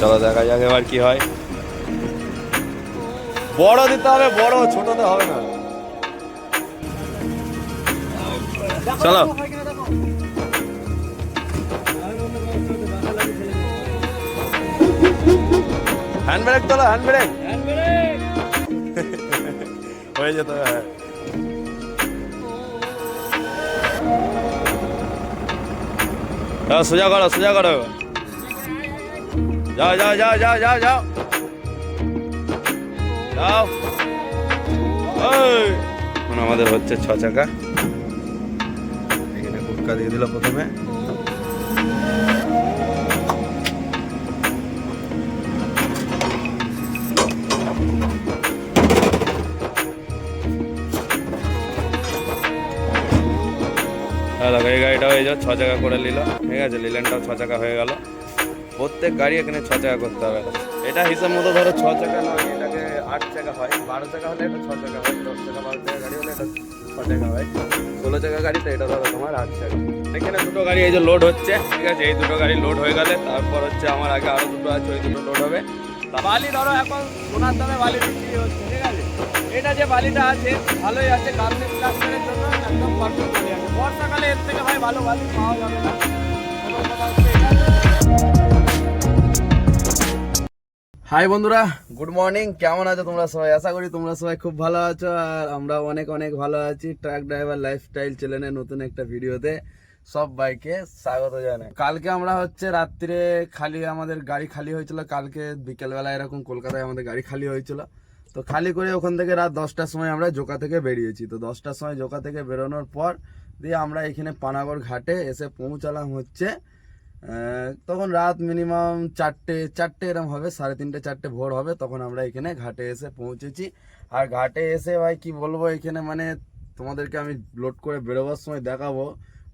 চলো দেখা যাক এবার কি হয়। বড় দিতে হবে, বড়, ছোটতে হবে না। চলো। হ্যান্ড ব্রেক তোলো হ্যান্ড ব্রেক হয়ে যেত সোজা করো সোজা করো। যাও যাও যাও যাও যাও যাও। যাও। আমাদের হচ্ছে ছ চাকা। দিয়ে দিল প্রথমে। এই হয়ে যাও ছ চাকা করে নিল। ঠিক আছে লিলেনটাও ছ চাকা হয়ে গেল। প্রত্যেক গাড়ি এখানে ছ চাকা করতে হবে। এটা হিসাব মতো ধরো ছ চাকা নয়, এটাকে আট চাকা হয়। বারো চাকা হলে এটা ছ চাকা হয়, দশ চাকা, বারো চাকা গাড়ি হলে এটা ছ চাকা হয়। ষোলো চাকা গাড়ি তো এটা ধরো তোমার আট চাকা। এখানে দুটো গাড়ি এই যে লোড হচ্ছে, ঠিক আছে? এই দুটো গাড়ি লোড হয়ে গেলে তারপর হচ্ছে আমার আগে আরও দুটো আছে, ওই দুটো লোড হবে। বালি ধরো, এখন সোনার দামে বালি বিক্রি হচ্ছে, ঠিক আছে? এটা যে বালিটা আছে, ভালোই আছে গার্মেন্ট প্লাস্টারের জন্য একদম পারফেক্ট বালি আছে। বর্ষাকালে এর থেকে ভাই ভালো বালি পাওয়া যাবে না। হাই বন্ধুরা। গুড মর্নিং কেমন আছো তোমরা সবাই? আশা করি তোমরা সবাই খুব ভালো আছো আর আমরা অনেক অনেক ভালো আছি। ট্রাক ড্রাইভার লাইফস্টাইল চ্যানেলের নতুন একটা ভিডিওতে সব বাইকে স্বাগত জানাই। কালকে আমরা হচ্ছে রাত্রে খালি, আমাদের গাড়ি খালি হয়েছিল। কালকে বিকেলবেলা এরকম কলকাতায় আমাদের গাড়ি খালি হয়েছিল। তো খালি করে ওখান থেকে রাত দশটার সময় আমরা জোকা থেকে বেরিয়েছি। তো দশটার সময় জোকা থেকে বেরোনোর পর দিয়ে আমরা এখানে পানাগড় ঘাটে এসে পৌঁছালাম হচ্ছে তখন রাত মিনিমাম চারটে চারটে এরম হবে, সাড়ে তিনটে, চারটে ভোর হবে, তখন আমরা এখানে ঘাটে এসে পৌঁছেছি। আর ঘাটে এসে ভাই, কি বলব, এখানে মানে তোমাদেরকে আমি লোড করে বেরোবার সময় দেখাবো।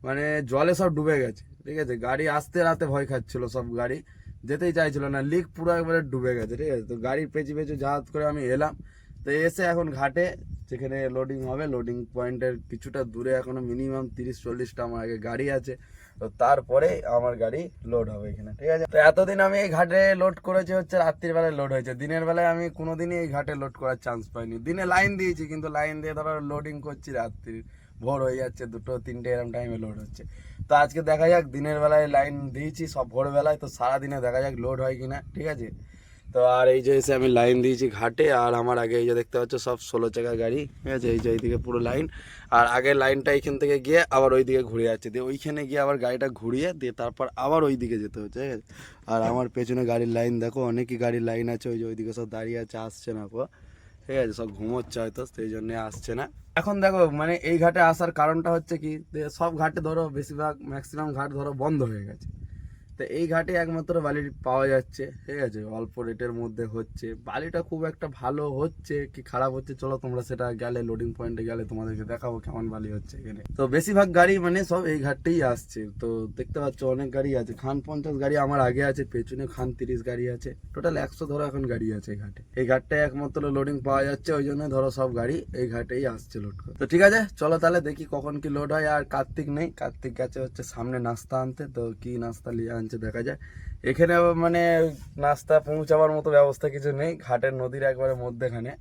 মানে জলে সব ডুবে গেছে, ঠিক আছে? গাড়ি আসতে রাতে ভয় খাচ্ছিল সব গাড়ি। যেতেই চাইছিল না লিক পুরো একবারে ডুবে গেছে, ঠিক আছে? তো গাড়ির পেঁচি পেঁচু জাহাজ করে আমি এলাম। তো এসে এখন ঘাটে, যেখানে লোডিং হবে লোডিং পয়েন্টের কিছুটা দূরে এখনও মিনিমাম তিরিশ, চল্লিশটা আমার আগে গাড়ি আছে। তো তারপরে আমার গাড়ি লোড হবে এখানে, ঠিক আছে? তো এতদিন আমি এই ঘাটে লোড করেছি হচ্ছে রাত্রির বেলায় লোড হয়েছে। দিনের বেলায় আমি কোনোদিনই এই ঘাটে লোড করার চান্স পাইনি। দিনে লাইন দিয়েছি, কিন্তু লাইন দিয়ে ধরো লোডিং করছি রাত্রির। ভোর হয়ে যাচ্ছে, দুটো, তিনটে এরম টাইমে লোড হচ্ছে। তো আজকে দেখা যাক, দিনের বেলায় লাইন দিয়েছি, সব ভোরবেলায়, তো সারাদিনে দেখা যাক লোড হয় কিনা, ঠিক আছে? তো আর এই যে এসে আমি লাইন দিয়েছি ঘাটে, আর আমার আগে এই যে দেখতে পাচ্ছ সব ষোলো চাকা গাড়ি। ঠিক আছে, এই যে এইদিকে পুরো লাইন। আর আগে লাইনটা এইখান থেকে গিয়ে আবার ওই দিকে ঘুরে যাচ্ছে দিয়ে ওইখানে গিয়ে আবার গাড়িটা ঘুরিয়ে দিয়ে তারপর আবার ওই দিকে যেতে হচ্ছে, ঠিক আছে? আর আমার পেছনে গাড়ির লাইন দেখো, অনেকই গাড়ির লাইন আছে, ওই যে ওইদিকে সব দাঁড়িয়ে আছে, আসছে না কো ঠিক আছে, সব ঘুমোচ্ছে হয়তো, সেই জন্য আসছে না। এখন দেখো মানে এই ঘাটে আসার কারণটা হচ্ছে কি সব ঘাটে ধরো, বেশিরভাগ ম্যাক্সিমাম ঘাট ধরো বন্ধ হয়ে গেছে। তো এই ঘাটে একমাত্র বালি পাওয়া যাচ্ছে, ঠিক আছে? অল্প রেটের মধ্যে হচ্ছে। বালিটা খুব একটা ভালো হচ্ছে কি খারাপ হচ্ছে, চলো তোমরা সেটা গেলে লোডিং পয়েন্টে গেলে তোমাদেরকে দেখাবো কেমন বালি হচ্ছে এখানে। তো বেশিরভাগ গাড়ি মানে সব এই ঘাটটেই আসছে। তো দেখতে পাচ্ছ অনেক গাড়ি আছে। খান পঞ্চাশ গাড়ি আমার আগে আছে, পেছনে খান তিরিশ গাড়ি আছে। টোটাল একশো ধরো এখন গাড়ি আছে এই ঘাটে। এই ঘাটটায় একমাত্র লোডিং পাওয়া যাচ্ছে, ওই জন্য ধরো সব গাড়ি এই ঘাটেই আসছে লোড করে। তো ঠিক আছে, চলো তাহলে দেখি কখন কি লোড হয় আর কার্তিক নেই। কার্তিক গেছে হচ্ছে সামনে নাস্তা আনতে। তো কি নাস্তা নিয়ে আনছে দেখা যায়। এখানে মানে নাস্তা পৌঁছাবার মতো ব্যবস্থা কিছু নেই। ঘাটের নদীর একবারে মধ্যেখানে।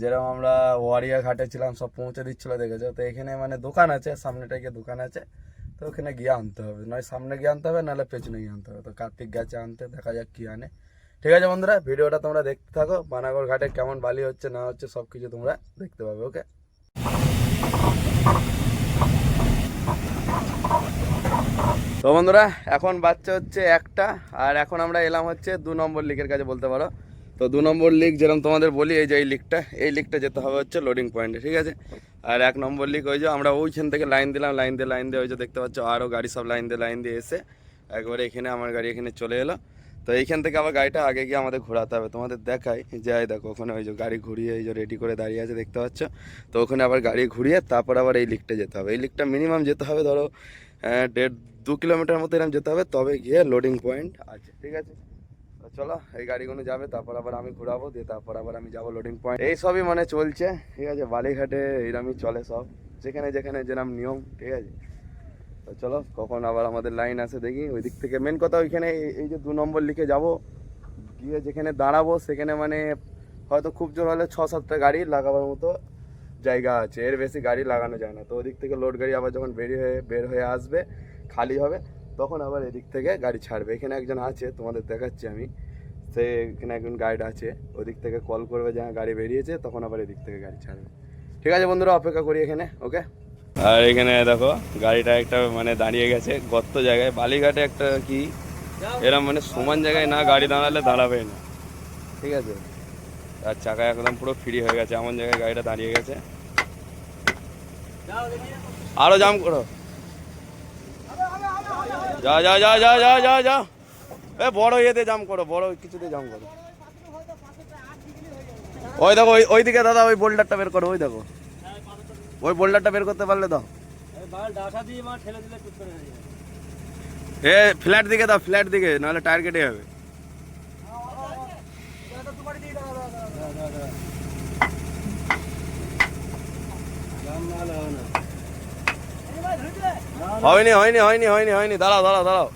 যেরকম আমরা ওয়ারিয়া ঘাটে ছিলাম, সব পৌঁছে দিচ্ছিল, দেখেছ? তো এখানে মানে দোকান আছে, সামনেটা গিয়ে দোকান আছে। তো ওখানে গিয়ে আনতে হবে। নয় সামনে গিয়ে আনতে হবে, নাহলে পেছনে গিয়ে আনতে হবে। তো কার্তিক গেছে আনতে, দেখা যাক কি আনে। ঠিক আছে বন্ধুরা, ভিডিওটা তোমরা দেখতে থাকো। বানাগড় ঘাটে কেমন বালি হচ্ছে, না হচ্ছে সব কিছু তোমরা দেখতে পাবে, ওকে? তো বন্ধুরা, এখন বাচ্চা হচ্ছে একটা, আর এখন আমরা এলাম হচ্ছে দু নম্বর লিকের কাছে বলতে পারো। তো দু নম্বর লিক যেরকম তোমাদের বলি, এই যে এই লিকটা এই লিকটা যেতে হবে হচ্ছে লোডিং পয়েন্টে ঠিক আছে? আর এক নম্বর লিক ওই যে আমরা ওইখান থেকে লাইন দিলাম লাইন দিয়ে লাইন দিয়ে ওই যে দেখতে পাচ্ছ আরও গাড়ি সব লাইন দিয়ে লাইন দিয়ে এসে একবারে এখানে আমার গাড়ি এখানে চলে এলো। তো এইখান থেকে আবার গাড়িটা আগে গিয়ে আমাদের ঘোরাতে হবে। তোমাদের দেখাই যে এই দেখো, ওখানে ওই যে গাড়ি ঘুরিয়ে এই যে রেডি করে দাঁড়িয়ে আছে দেখতে পাচ্ছ। তো ওখানে আবার গাড়ি ঘুরিয়ে তারপর আবার এই লিকটা যেতে হবে। এই লিকটা মিনিমাম যেতে হবে ধরো দেড় দু কিলোমিটার মতো এরকম যেতে হবে, তবে গিয়ে লোডিং পয়েন্ট আছে, ঠিক আছে? তো চলো, এই গাড়িগুলো যাবে, তারপর আবার আমি ঘোরাবো, দিয়ে তারপর আবার আমি যাব লোডিং পয়েন্ট এই সবই মানে চলছে, ঠিক আছে? বালিঘাটে এইরকমই চলে সব, যেখানে যেখানে যেরকম নিয়ম, ঠিক আছে? তো চলো, কখন আবার আমাদের লাইন আসে দেখি। ওই দিক থেকে মেন কথা ওইখানে এই- যে দু নম্বর লিখে যাব, গিয়ে যেখানে দাঁড়াবো, সেখানে মানে হয়তো খুব জোর হলে ছ সাতটা গাড়ি লাগাবার মতো জায়গা আছে, এর বেশি গাড়ি লাগানো যায় না। তো ওদিক থেকে লোড গাড়ি আবার যখন বেরিয়ে হয়ে, বের হয়ে আসবে খালি হবে, তখন আবার এদিক থেকে গাড়ি ছাড়বে। এখানে একজন আছে, তোমাদের দেখাচ্ছি আমি। সে এখানে একজন গাইড আছে, ওদিক থেকে কল করবে যে গাড়ি বেরিয়েছে, তখন আবার এদিক থেকে গাড়ি ছাড়বে। ঠিক আছে বন্ধুরা, অপেক্ষা করি এখানে ওকে আর এখানে দেখো, গাড়িটা একটা মানে দাঁড়িয়ে গেছে, গর্ত জায়গায়। বালিঘাটে একটা কি এরকম মানে সমান জায়গায় না গাড়ি দাঁড়ালে দাঁড়াবে না। ঠিক আছে? আর চাকা একদম পুরো ফ্রি হয়ে গেছে, এমন জায়গায় গাড়িটা দাঁড়িয়ে গেছে। আরও জাম করো। যা যা যা যা যা যা যা। এ, বড় ইয়েতে জাম করো, বড় কিছুতে জাম করো। ওই দেখো, ওই, ওইদিকে দাদা, ওই বোল্ডারটা বের করো, ওই দেখো। ওই বোল্ডারটা বের করতে পারলে দাও। এ ফ্ল্যাট দিকে দাও ফ্ল্যাট দিকে, নাহলে টায়ার কেটে যাবে হয়নি হয়নি হয়নি হয়নি হয়নি। দাঁড়াও দাঁড়াও দাঁড়াও।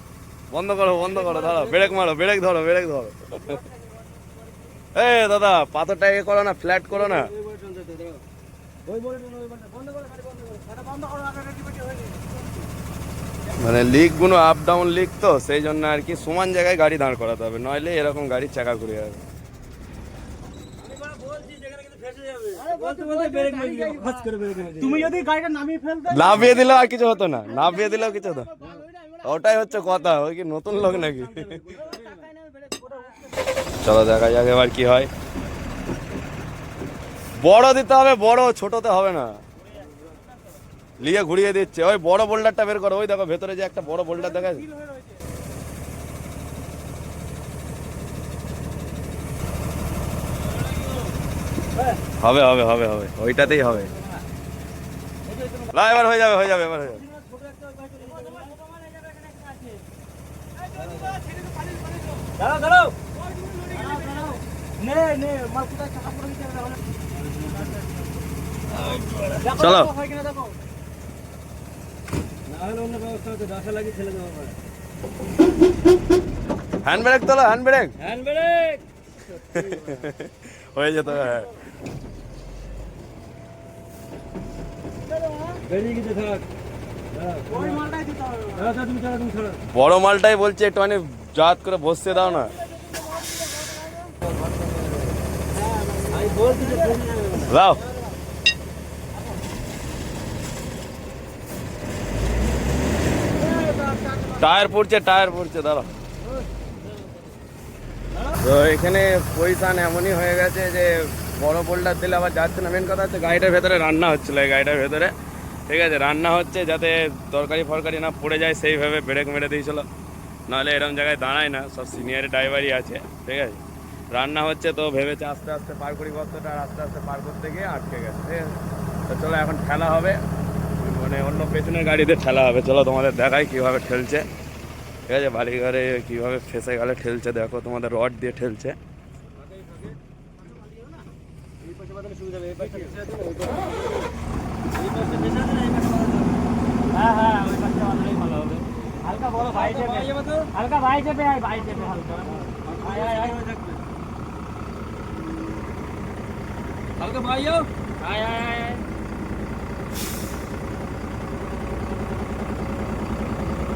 বন্ধ করো বন্ধ করো, দাঁড়াও। ব্রেক মারো, ব্রেক ধরো ব্রেক ধরো। এ দাদা, পাথরটা এ করো না, ফ্ল্যাট করো না। মানে লিকগুলো আপ ডাউন লিক তো, সেই জন্য আর কি সমান জায়গায় গাড়ি দাঁড় করাতে হবে। নইলে এরকম গাড়ির চাকা ঘুরে যাবে। তুমি যদি গাড়িটা নামিয়ে ফেলতে নামিয়ে দিলেও আর কিছু হতো না নামিয়ে দিলেও কিছু হতো ওটাই হচ্ছে কথা ওই কি নতুন লোক নাকি? চলো দেখা যাক এবার কি হয়। বড় দিতে হবে বড় ছোটতে হবে না। লিয়ে ঘুরিয়ে দিচ্ছে। ওই বড় বোল্ডারটা বের করো ওই দেখো ভেতরে যে একটা বড় বোল্ডার দেখা হবে হবে হবে হবে। ওইটাতেই হবে। না এবার হয়ে যাবে হয়ে যাবে এবার হয়ে যাবে। চলো। হয় হ্যান্ড ব্রেক তোলো হ্যান্ড ব্রেক হ্যান্ড ব্রেক হয়ে যেত হ্যাঁ। দাঁড়া বড় মালটাই বলছে একটুখানি জাত করে বসতে দাও না। দাও। টায়ার পড়ছে টায়ার পড়ছে, দাঁড়াও। তো এখানে পজিশন এমনই হয়ে গেছে যে বড় বোল্ডার দিলে আবার যাচ্ছে না। মেন কথা হচ্ছে গাড়িটার ভেতরে রান্না হচ্ছিল, এই গাড়িটার ভেতরে। ঠিক আছে, রান্না হচ্ছে যাতে তরকারি ফরকারি না পড়ে যায়, সেইভাবে ব্রেক মেরে দিয়েছিল। নাহলে এরকম জায়গায় দাঁড়ায় না, সব সিনিয়র ড্রাইভারই আছে, ঠিক আছে। রান্না হচ্ছে তো ভেবেছে আস্তে আস্তে পার করি গর্তটা আর আস্তে আস্তে পার করতে গিয়ে আটকে গেছে, ঠিক আছে। তো চলো, এখন ঠেলা হবে। মানে অন্য পেছনের গাড়িতে ঠেলা হবে। চলো, তোমাদের দেখাই কীভাবে ঠেলছে ঠিক আছে বাড়ি ঘরে কীভাবে ফেসে গেলে ঠেলছে, দেখো তোমাদের রড দিয়ে ঠেলছে। হ্যাঁ হ্যাঁ ওই পাশে আমাদেরই ভালো হবে। হালকা বড় ভাই চেপে। হালকা ভাই চেপে আয় ভাই চেপে হালকা। আয় আয় আয়। হালকা ভাই আয়। আয় আয় আয়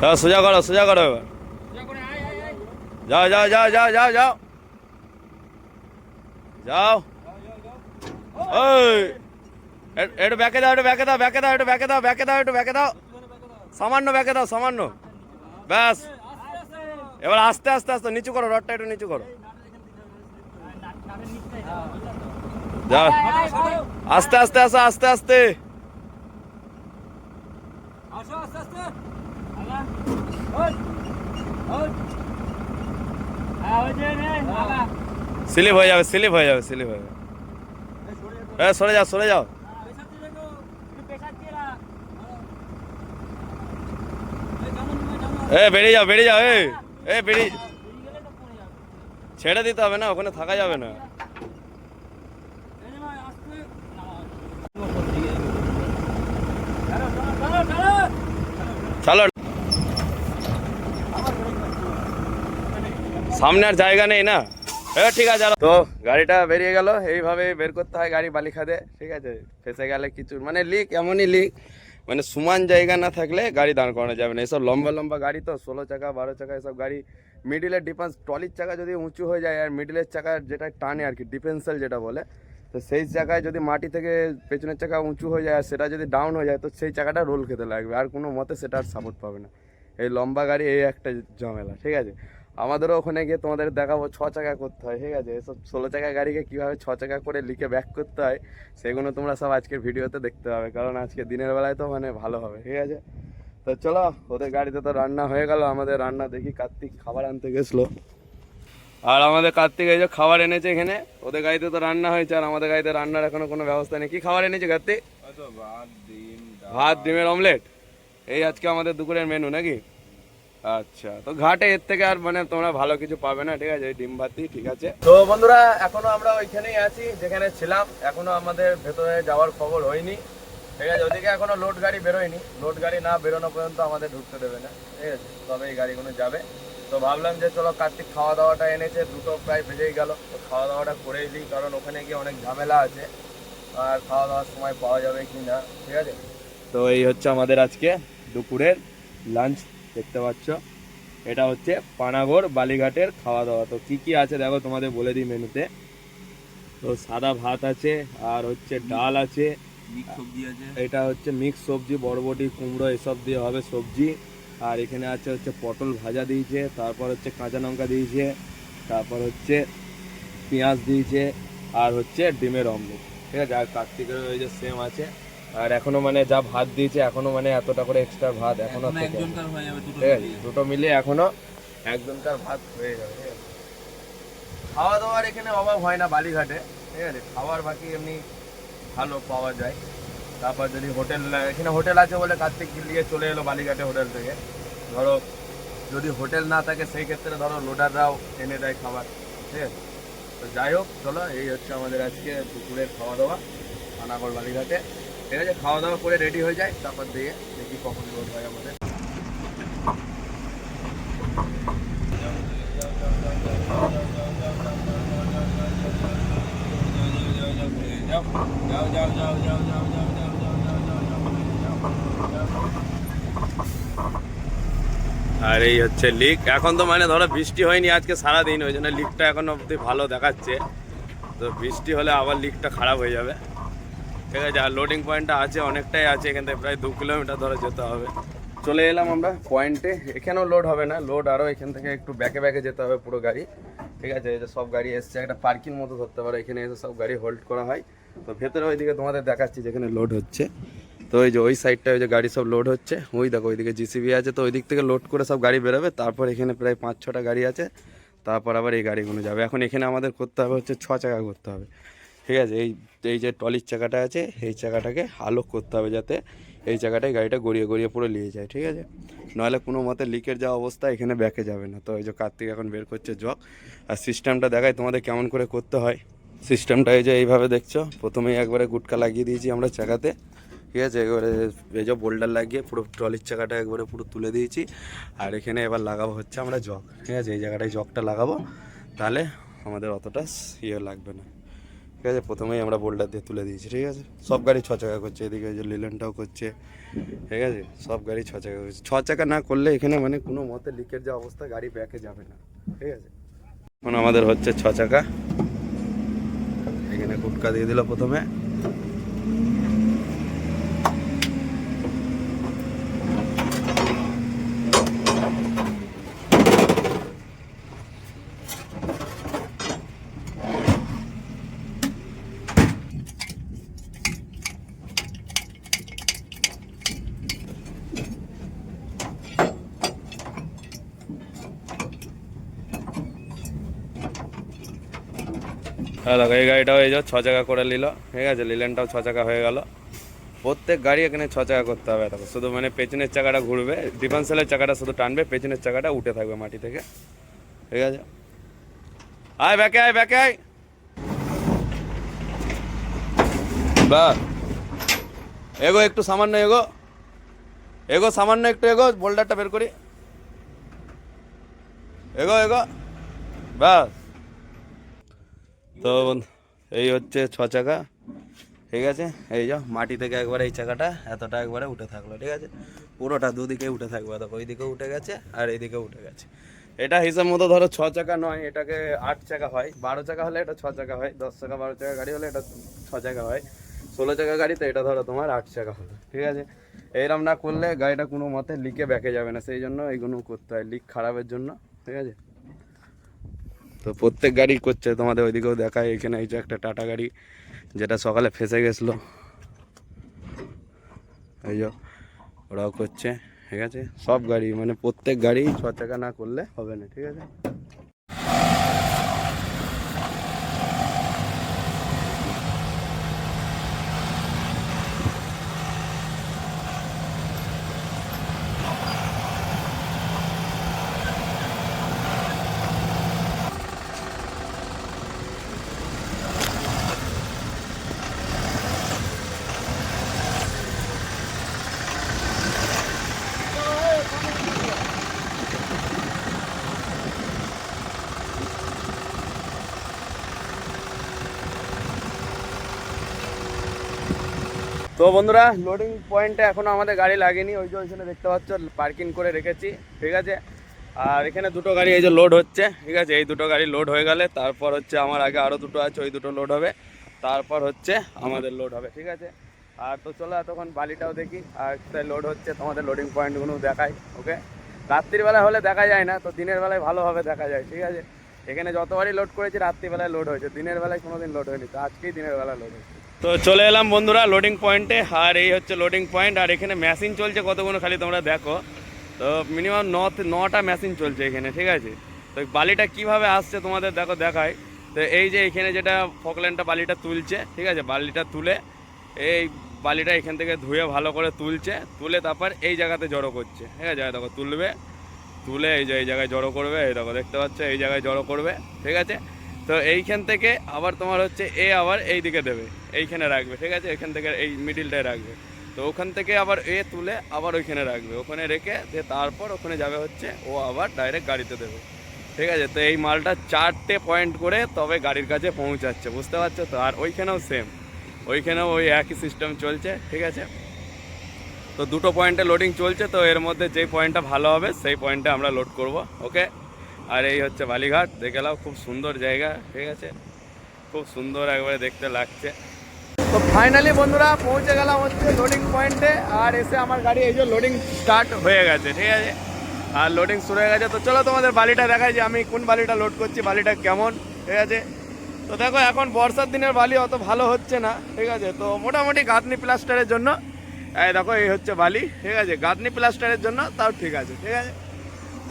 হ্যাঁ সোজা করো সোজা করো এবার। যাও যাও যাও যাও যাও যাও যাও। একটু ব্যাকে দাও একটু ব্যাকে দাও ব্যাকে দাও একটু ব্যাকে দাও ব্যাকে দাও একটু ব্যাকে দাও। সামান্য ব্যাকে দাও সামান্য। ব্যাস। এবার আস্তে আস্তে আস্তে নিচু করো রডটা একটু নিচু করো। আস্তে আস্তে আসো আস্তে আস্তে। হ্যাঁ স্লিপ হয়ে যাবে স্লিপ হয়ে যাবে স্লিপ হয়ে যাবে। এ, সরে যাও সরে যাও। এ, বেরিয়ে যাও বেরিয়ে যাও, এ এ যাবে ছেড়ে দিতে হবে না, ওখানে থাকা যাবে না। চলো সামনে আর জায়গা নেই না? হ্যাঁ ঠিক আছে তো গাড়িটা বেরিয়ে গেল এইভাবে বের করতে হয় গাড়ি বালি খাদে ঠিক আছে? ফেসে গেলে কিছু মানে লিক এমনই লিক মানে সমান জায়গা না থাকলে গাড়ি দাঁড় করানো যাবে না। এসব লম্বা লম্বা গাড়ি তো, ষোলো চাকা, বারো চাকা, এসব গাড়ি মিডিলের ডিফেন্স ট্রলির চাকা যদি উঁচু হয়ে যায়, আর মিডিলের চাকা যেটা টানে আর কি ডিফেন্সাল যেটা বলে, তো সেই জায়গায় যদি মাটি থেকে পেছনের চাকা উঁচু হয়ে যায়, আর সেটা যদি ডাউন হয়ে যায়, তো সেই চাকাটা রোল খেতে লাগবে। আর কোনো মতে সেটা আর সাপোর্ট পাবে না। এই লম্বা গাড়ি, এই একটা ঝামেলা, ঠিক আছে? আমাদেরও ওখানে গিয়ে তোমাদের দেখাবো ছ চাকা করতে হয় ঠিক আছে? এসব ষোলো চাকা গাড়িকে কীভাবে ছ চাকা করে লিখে ব্যাক করতে হয় সেগুলো তোমরা সব আজকের ভিডিওতে দেখতে পাবে কারণ আজকে দিনের বেলায় তো মানে ভালো হবে ঠিক আছে? তো চলো ওদের গাড়িতে তো রান্না হয়ে গেল আমাদের রান্না দেখি কার্তিক খাবার আনতে গেছিল। আর আমাদের কার্তিক এই যে খাবার এনেছে এখানে ওদের গাড়িতে তো রান্না হয়েছে আর আমাদের গাড়িতে রান্নার এখনও কোনো ব্যবস্থা নেই। কি খাবার এনেছে কার্তিক? ভাত ডিমের অমলেট এই আজকে আমাদের দুপুরের মেনু নাকি? আচ্ছা তো ঘাটে এর থেকে আর মানে তোমরা ভালো কিছু পাবে না ঠিক আছে? ডিম ভাতই ঠিক আছে? তো বন্ধুরা এখনও আমরা ওইখানেই আছি যেখানে ছিলাম এখনও আমাদের ভেতরে যাওয়ার খবর হয়নি ঠিক আছে? ওদিকে এখনও লোড গাড়ি বেরোয়নি লোড গাড়ি না বেরোনো পর্যন্ত আমাদের ঢুকতে দেবে না ঠিক আছে? তবে এই গাড়িগুলো যাবে। তো ভাবলাম যে চলো কার্তিক খাওয়া দাওয়াটা এনেছে দুটো প্রায় বেজেই গেল তো খাওয়া দাওয়াটা করেই দিই কারণ ওখানে গিয়ে অনেক ঝামেলা আছে আর খাওয়া দাওয়ার সময় পাওয়া যাবে কি না ঠিক আছে? তো এই হচ্ছে আমাদের আজকে দুপুরের লাঞ্চ দেখতে পাচ্ছ। এটা হচ্ছে পানাগড় বালিঘাটের খাওয়া দাওয়া তো কি কি আছে দেখো তোমাদের বলে দিই মেনুতে। তো সাদা ভাত আছে আর হচ্ছে ডাল আছে এটা হচ্ছে মিক্স সবজি বরবটি কুমড়ো এসব দিয়ে হবে সবজি। আর এখানে আছে হচ্ছে পটল ভাজা দিয়েছে তারপর হচ্ছে কাঁচা লঙ্কা দিয়েছে তারপর হচ্ছে পেঁয়াজ দিয়েছে আর হচ্ছে ডিমের অমলেট। ঠিক আছে? আর কার্তিকের ওই যে সেম আছে। আর এখনও মানে যা ভাত দিয়েছে এখনও মানে এতটা করে এক্সট্রা ভাত এখনও দুটো মিলে এখনও একজনকার ভাত হয়ে যাবে খাওয়া দাওয়ার এখানে অভাব হয় না বালিঘাটে ঠিক আছে। খাওয়ার বাকি এমনি ভালো পাওয়া যায়। তারপর যদি হোটেল এখানে হোটেল আছে বলে কার্তিক নিয়ে চলে এলো বালিঘাটে হোটেল থেকে। ধরো যদি হোটেল না থাকে সেই ক্ষেত্রে ধরো লোডাররাও এনে দেয় খাবার ঠিক আছে। তো যাই হোক চলো এই হচ্ছে আমাদের আজকে দুপুরের খাওয়া দাওয়া পানাগড় বালিঘাটে। ঠিক আছে খাওয়া দাওয়া করে রেডি হয়ে যায়, তারপর দিয়ে দেখি কখন লোড হয় আমাদের। আর এই হচ্ছে লিক এখন তো মানে ধরো বৃষ্টি হয়নি আজকে সারাদিন, ওই জন্য লিকটা এখন অবধি ভালো দেখাচ্ছে। তো বৃষ্টি হলে আবার লিকটা খারাপ হয়ে যাবে। ঠিক আছে, আর লোডিং পয়েন্টটা আছে, অনেকটাই আছে, এখান থেকে প্রায় দু কিলোমিটার ধরে যেতে হবে। চলে এলাম আমরা পয়েন্টে এখানেও লোড হবে না লোড আরও এখান থেকে একটু ব্যাকে ব্যাকে যেতে হবে পুরো গাড়ি। ঠিক আছে, এই যে সব গাড়ি এসছে, একটা পার্কিং মতো ধরতে পারো, এখানে এসে সব গাড়ি হোল্ড করা হয়। তো ভেতরে ওইদিকে তোমাদের দেখাচ্ছি যেখানে লোড হচ্ছে। তো ওই যে ওই সাইডটা ওই যে গাড়ি সব লোড হচ্ছে। ওই দেখো, ওইদিকে জিসিবি আছে, তো ওই দিক থেকে লোড করে সব গাড়ি বেরোবে। তারপর এখানে প্রায় পাঁচ ছটা গাড়ি আছে। তারপর আবার এই গাড়িগুলো যাবে। এখন এখানে আমাদের করতে হবে হচ্ছে ছ চাকা করতে হবে। ঠিক আছে, এই এই যে টলির চাকাটা আছে এই চাকাটাকে আলোক করতে হবে যাতে এই জায়গাটায় গাড়িটা গড়িয়ে গড়িয়ে পুরো নিয়ে যায়, ঠিক আছে? নাহলে কোনো মতে লিকের যা অবস্থা এখানে ব্যাকে যাবে না। তো এই যে কার্তিক এখন বের করছে জগ, আর সিস্টেমটা দেখায় তোমাদের কেমন করে করতে হয়। সিস্টেমটা এই যে এইভাবে দেখছ, প্রথমেই একবারে গুটকা লাগিয়ে দিয়েছি আমরা চাকাতে, ঠিক আছে? এবারে এই যে বোল্ডার লাগিয়ে পুরো ট্রলির চাকাটা একবারে পুরো তুলে দিয়েছি, আর এখানে এবার লাগাবো হচ্ছে আমরা জগ, ঠিক আছে? এই জায়গাটায় জগটা লাগাবো, তাহলে আমাদের অতটা ইয়ে লাগবে না। ঠিক আছে? প্রথমেই আমরা বোল্ডার দিয়ে তুলে দিয়েছি, ঠিক আছে? সব গাড়ি ছ চাকা করছে, এদিকে যে লিলেনটাও করছে, ঠিক আছে? সব গাড়ি ছ চাকা করছে। ছ চাকা না করলে এখানে মানে কোনো মতে লিকের যে অবস্থা গাড়ি ব্যাকে যাবে না, ঠিক আছে? এখন আমাদের হচ্ছে ছ চাকা। এখানে গুটকা দিয়ে দিল প্রথমে। দেখো, এই গাড়িটাও এই যে ছ চাকা করে নিল, ঠিক আছে? লিলেনটাও ছ চাকা হয়ে গেল। প্রত্যেক গাড়ি এখানে ছ চাকা করতে হবে, দেখো। শুধু মানে পেছনের চাকাটা ঘুরবে ডিফেন্সেলের চাকাটা শুধু টানবে, পেছনের চাকাটা উঠে থাকবে মাটি থেকে, ঠিক আছে? আয়, ব্যাকে আয় ব্যাকে আয়। বা। এগো, একটু সামান্য এগো। এগো, সামান্য একটু এগো বোল্ডারটা বের করি। এগো এগো। বাস তো এই হচ্ছে ছ চাকা, ঠিক আছে? এই যা মাটি থেকে একবারে এই চাকাটা এতটা একবারে উঠে থাকল, ঠিক আছে? পুরোটা দুদিকে উঠে থাকবে, দেখো ওইদিকে উঠে গেছে আর এইদিকে উঠে গেছে। এটা হিসাব মতো ধরো ছ চাকা নয়, এটাকে আট চাকা হয়। বারো চাকা হলে এটা ছ চাকা হয়, দশ চাকা, বারো চাকা গাড়ি হলে এটা ছ চাকা হয়। ষোলো চাকা গাড়ি তো এটা ধরো তোমার আট চাকা হলো, ঠিক আছে? এইরকম না করলে গাড়িটা কোনো মতে লিকে ব্যাকে যাবে না, সেই জন্য এইগুলো করতে হয় লিক খারাপের জন্য, ঠিক আছে? তো প্রত্যেক গাড়ি করছে, তোমাদের ওইদিকেও দেখায়, এখানে এই যে একটা টাটা গাড়ি, যেটা সকালে ফেসে গেছিল। এই যে, ওরাও করছে, ঠিক আছে? সব গাড়ি মানে প্রত্যেক গাড়ি ছ না করলে হবে না, ঠিক আছে? তো বন্ধুরা লোডিং পয়েন্টে এখনও আমাদের গাড়ি লাগেনি, ওই যে ওইখানে দেখতে পাচ্ছ পার্কিং করে রেখেছি, ঠিক আছে? আর এখানে দুটো গাড়ি এই যে লোড হচ্ছে, ঠিক আছে? এই দুটো গাড়ি লোড হয়ে গেলে, তারপর হচ্ছে আমার আগে আরও দুটো আছে, ওই দুটো লোড হবে, তারপর হচ্ছে আমাদের লোড হবে, ঠিক আছে? আর তো চলো এতক্ষণ বালিটাও দেখি, আর কোথায় লোড হচ্ছে, তোমাদের লোডিং পয়েন্টগুলো দেখাই ওকে রাত্রিবেলা হলে দেখা যায় না, তো দিনের বেলায় ভালোভাবে দেখা যায়, ঠিক আছে? এখানে যতবারই লোড করেছি, রাত্রিবেলায় লোড হয়েছে, দিনের বেলায় কোনোদিন লোড হয়নি, তো আজকেই দিনের বেলা লোড হয়েছে। তো চলে এলাম বন্ধুরা লোডিং পয়েন্টে আর এই হচ্ছে লোডিং পয়েন্ট আর এখানে মেশিন চলছে কতগুলো খালি তোমরা দেখো। তো মিনিমাম ন নটা মেশিন চলছে এখানে, ঠিক আছে? তো বালিটা কীভাবে আসছে তোমাদের দেখো দেখায় তো এই যে এখানে যেটা ফকল্যান্ডটা বালিটা তুলছে, ঠিক আছে? বালিটা তুলে এই বালিটা এখান থেকে ধুয়ে ভালো করে তুলছে, তুলে তারপর এই জায়গাতে জড়ো করছে, ঠিক আছে? দেখো, তুলবে, তুলে এই যে এই জায়গায় জড়ো করবে, এই দেখো, দেখতে পাচ্ছ? এই জায়গায় জড়ো করবে, ঠিক আছে? তো এইখান থেকে আবার তোমার হচ্ছে এ আবার এই দিকে দেবে, এইখানে রাখবে, ঠিক আছে? এখান থেকে এই মিডিলটায় রাখবে। তো ওখান থেকে আবার এ তুলে আবার ওইখানে রাখবে। ওখানে রেখে দিয়ে তারপর ওখানে যাবে হচ্ছে ও আবার ডাইরেক্ট গাড়িতে দেবে। ঠিক আছে? তো এই মালটা চারটে পয়েন্ট করে তবে গাড়ির কাছে পৌঁছাচ্ছে, বুঝতে পারছ তো? আর ওইখানেও সেম ওইখানেও ওই একই সিস্টেম চলছে, ঠিক আছে? তো দুটো পয়েন্টে লোডিং চলছে, তো এর মধ্যে যেই পয়েন্টটা ভালো হবে, সেই পয়েন্টে আমরা লোড করব ওকে আর এই হচ্ছে বালিঘাট, দেখে নাও, খুব সুন্দর জায়গা, ঠিক আছে? খুব সুন্দর একবারে দেখতে লাগছে। তো ফাইনালি বন্ধুরা, পৌঁছে গেলাম হচ্ছে লোডিং পয়েন্টে আর এসে আমার গাড়ি এই যে লোডিং স্টার্ট হয়ে গেছে, ঠিক আছে? আর লোডিং শুরু হয়ে গেছে, তো চলো তোমাদের বালিটা দেখাই যে আমি কোন বালিটা লোড করছি, বালিটা কেমন, ঠিক আছে? তো দেখো, এখন বর্ষার দিনের বালি অত ভালো হচ্ছে না, ঠিক আছে? তো মোটামুটি গাঁথনি প্লাস্টারের জন্য, এই দেখো, এই হচ্ছে বালি, ঠিক আছে? গাঁথনি প্লাস্টারের জন্য তাও ঠিক আছে ঠিক আছে?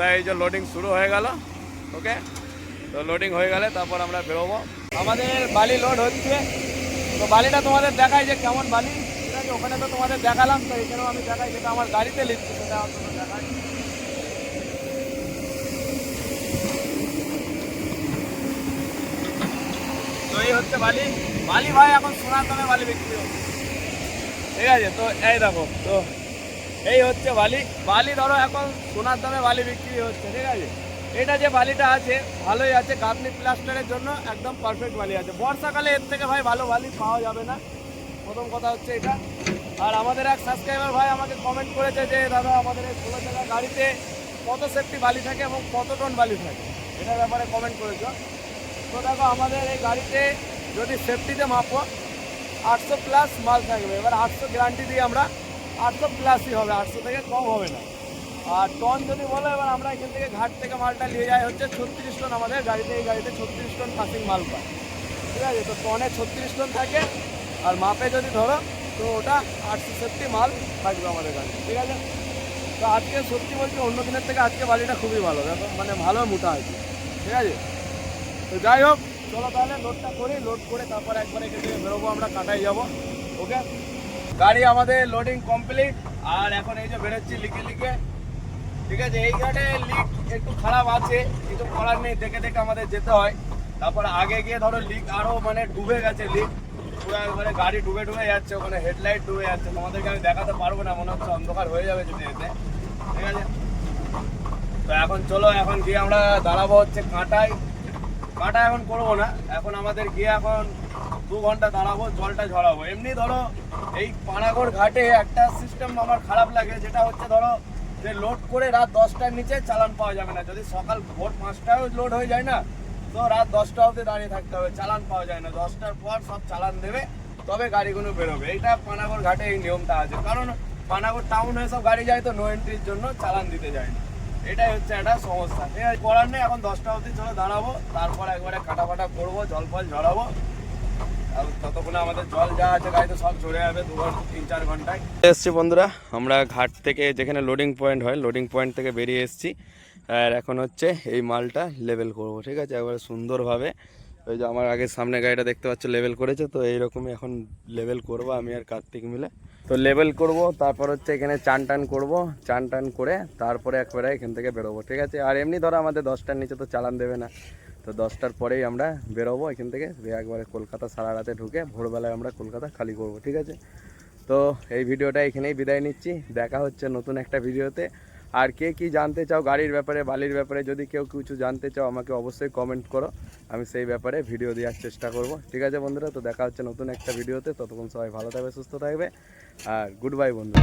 তাই এই যে লোডিং শুরু হয়ে গেল ওকে তো লোডিং হয়ে গেলে তারপর আমরা বেরোবো। আমাদের বালি লোড হচ্ছে। তো বালিটা তোমাদের দেখায় যে কেমন বালি। ঠিক আছে, ওখানে তো তোমাদের দেখালাম, তো এখানেও আমি দেখাই যেটা আমার গাড়িতে লিখছি সেটা আপনাদের দেখাই তো এই হচ্ছে বালি। বালি ভাই এখন সোনার দামে বালি বিক্রি হচ্ছে। ঠিক আছে, তো এই দেখো, তো এই হচ্ছে বালি। বালি ধরো, এখন সোনার দামে বালি বিক্রি হচ্ছে, ঠিক আছে? এটা যে বালিটা আছে, ভালোই আছে। গাঁথনি প্লাস্টারের জন্য একদম পারফেক্ট বালি আছে। বর্ষাকালে এর থেকে ভাই ভালো বালি পাওয়া যাবে না। প্রথম কথা হচ্ছে এটা। আর আমাদের এক সাবস্ক্রাইবার ভাই আমাকে কমেন্ট করেছে যে, দাদা, আমাদের এই ষোলো টাকা গাড়িতে কত সেফটি বালি থাকে এবং কত টন বালি থাকে? এটার ব্যাপারে কমেন্ট করেছ। তো দেখো, আমাদের এই গাড়িতে যদি সেফটিতে মাপো, আটশো প্লাস মাল থাকবে। এবার আটশো গ্যারান্টি দিয়ে আমরা। আটশো প্লাসই হবে, আটশো থেকে কম হবে না। আর টন যদি বলো, এবার আমরা এখান থেকে ঘাট থেকে মালটা নিয়ে যাই, হচ্ছে ছত্রিশ টন আমাদের গাড়িতে, এই গাড়িতে ছত্রিশ টন পাসিং মাল পায়। ঠিক আছে? তো টনে ছত্রিশ টন থাকে, আর মাপে যদি ধরো, তো ওটা আটশো সেফটি মাল থাকবে আমাদের গাড়ি ঠিক আছে? তো আজকে সত্যি বলছি অন্য দিনের থেকে আজকে বালিটা খুবই ভালো, দেখো মানে ভালো মোটা আছে ঠিক আছে? তো যাই হোক, চলো তাহলে লোডটা করি লোড করে তারপর একবার এখান থেকে বেরোবো, আমরা কাটাই যাব। ওকে গাড়ি আমাদের লোডিং কমপ্লিট আর এখন এই যে বেরোচ্ছি লিখে লিখে। ঠিক আছে, এই গাড়ি লিক একটু খারাপ আছে কিছু করার নেই, দেখে দেখে আমাদের যেতে হয়। তারপর আগে গিয়ে ধরো লিক আরও মানে ডুবে গেছে লিক একবারে গাড়ি ডুবে ডুবে যাচ্ছে, ওখানে হেডলাইট ডুবে যাচ্ছে। তোমাদেরকে আমি দেখাতে পারব না, মনে হচ্ছে অন্ধকার হয়ে যাবে যদি এতে। ঠিক আছে? তো এখন চলো, এখন গিয়ে আমরা দাঁড়াবো হচ্ছে কাঁটায়। কাঁটা এখন করব না, এখন আমাদের গিয়ে এখন দু ঘণ্টা দাঁড়াবো, জলটা ঝরাবো। এমনি ধরো, এই পানাগড় ঘাটে একটা সিস্টেম আমার খারাপ লাগে, যেটা হচ্ছে ধরো, যে লোড করে রাত দশটার নিচে চালান পাওয়া যাবে না। যদি সকাল ভোর পাঁচটায় লোড হয়ে যায় না, তো রাত দশটা অবধি দাঁড়িয়ে থাকতে হবে, চালান পাওয়া যায় না। দশটার পর সব চালান দেবে, তবে গাড়িগুলো বেরোবে। এইটা পানাগড় ঘাটে এই নিয়মটা আছে। কারণ পানাগড় টাউন হয়ে সব গাড়ি যায় তো নো এন্ট্রির জন্য চালান দিতে যায় না। এটাই হচ্ছে একটা সমস্যা। ঠিক আছে করার নেই, এখন দশটা অবধি চলো দাঁড়াবো, তারপর একবারে কাটা ফাটা করব জল ফল ঝরাবো। এসছি বন্ধুরা, আমরা ঘাট থেকে যেখানে লোডিং পয়েন্ট হয় লোডিং পয়েন্ট থেকে বেরিয়ে এসেছি। আর এখন হচ্ছে এই মালটা লেভেল করব, ঠিক আছে? একবারে সুন্দরভাবে। ওই যে আমার আগে সামনে গাড়িটা দেখতে পাচ্ছ লেভেল করেছে, তো এইরকমই এখন লেভেল করব আমি আর কার্তিক মিলে। তো লেভেল করব, তারপর হচ্ছে এখানে চান টান করব, চান টান করে তারপরে একবারে এখান থেকে বেরোবো, ঠিক আছে? আর এমনি ধরো আমাদের দশটার নিচে তো চালান দেবে না। তো দশটার পরেই আমরা বেরোবো এখান থেকে। একবারে কলকাতা সারা রাতে ঢুকে ভোরবেলায় আমরা কলকাতা খালি করব, ঠিক আছে? তো এই ভিডিওটা এখানেই বিদায় নিচ্ছি। দেখা হচ্ছে নতুন একটা ভিডিওতে। আর কে কি জানতে চাও গাড়ির ব্যাপারে, বালির ব্যাপারে, যদি কেউ কিছু জানতে চাও আমাকে অবশ্যই কমেন্ট করো। আমি সেই ব্যাপারে ভিডিও দেওয়ার চেষ্টা করব, ঠিক আছে বন্ধুরা? তো দেখা হচ্ছে নতুন একটা ভিডিওতে। ততক্ষণ সবাই ভালো থাকবে, সুস্থ থাকবে। আর গুড বাই বন্ধুরা।